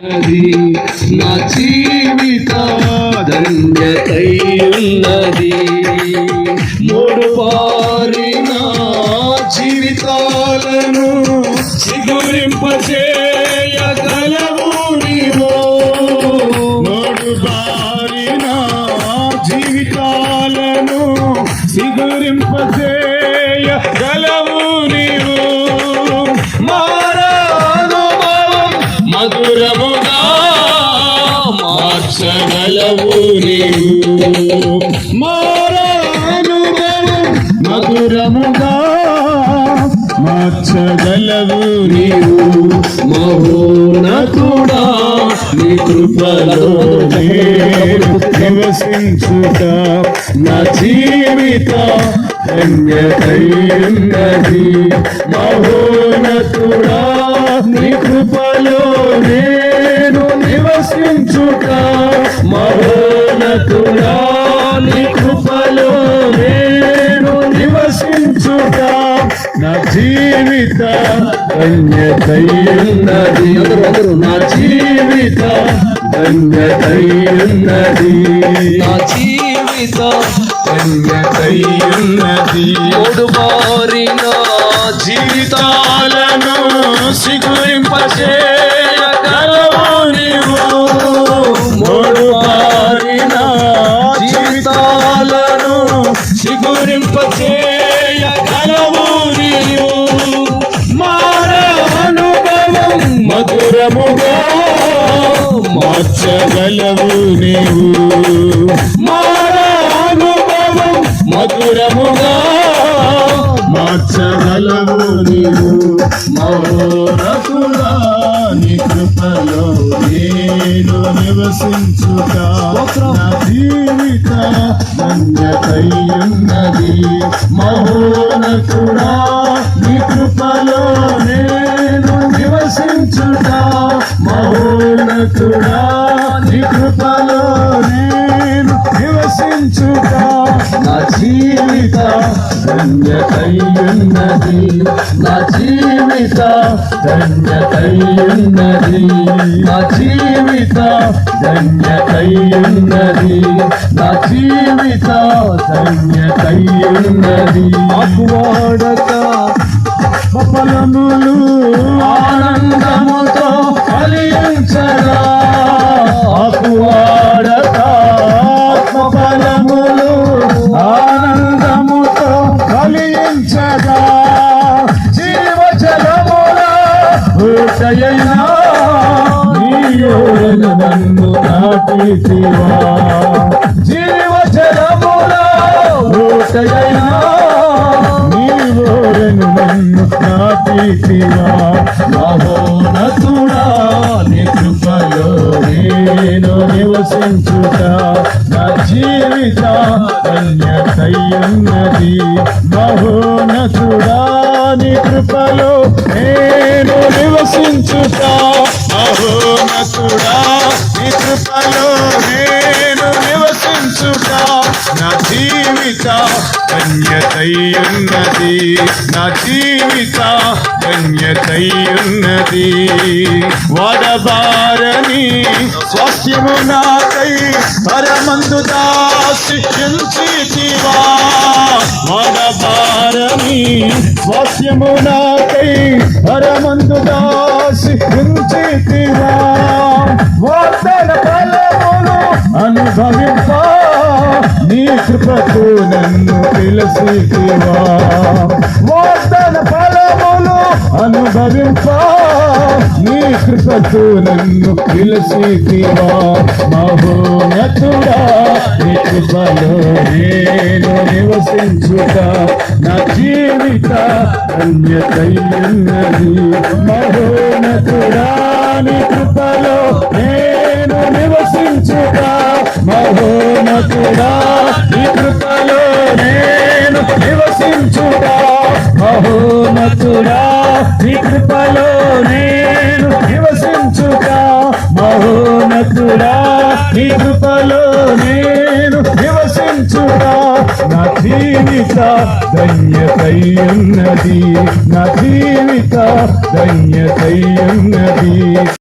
నా జీవిత ధన్యతై ఉన్నది మూడు పారి నా జీవితాలను సిగురింపచేయగలవు నీవు. మూడు బారిన జీవితాలను సిగురింపజేయగలవు నీవు. మారాను మధురముగా మార్చగలవు నీవు మారానుభవం మధురముగా మార్చగలవు నీవు మహోన్నతుడా నీ కృపలో నివసించుట నా జీవిత ధన్యతయున్నది మహో జీవిత ధన్యతయున్నది. నా జీవిత ధన్యతయున్నది. నా జీవిత ధన్యతయున్నది మూడు జీవితాలను సిగురింపచేయగలవు మార్చగలవు నీవు. మారానుభవం మధురముగా మార్చగలవు నీవు. మౌనకుడా నీ కృపలో నేను నివసించుట నా జీవిత ధన్యతయున్నది. మహోనకుడా నీ కృప నా జీవిత ధన్యతయున్నది నా జీవిత ధన్యతయున్నది నా జీవిత ధన్యతయున్నది నా జీవిత ధన్యతయున్నది ఆకువాడక ఫలములు ఆనందముతో ఊటయైనా నీయోను నన్ను నాటితివా జీవజలముల ఊటయైనా నీవోరను నన్ను నాటితివా మహోన్నతుడా నీ కృపలో నేను నివసించుట నా జీవిత ధన్యతయున్నది మహోన్నతుడా నీ కృపలో నా జీవిత ధన్యతయున్నది. నా జీవిత ధన్యతయున్నది. వడబారని స్వాస్థ్యము నాకై పరమందు దాశించితివా వడబారని స్వాస్థ్యము నాకై పరమందు దాశించితివా వార్తల ఫలములు అనుభవింప నీ కృపకు నన్ను పిలసితివా వార్తల ఫలములు అనుభవింప నీ కృపకు నన్ను పిలసితివా మహోన్నతుడా నీ కృపలో నేను నివసించుట నా జీవిత ధన్యతయున్నది మహోన్నతుడా నీ కృపలో నేను మహోన్నతుడా నీ కృపలో నేను నివసించుగా మహోనతుడా నీ కృపలో నేను నివసించుగా నా జీవిత ధన్యతయున్నది నా జీవిత ధన్యతయున్నది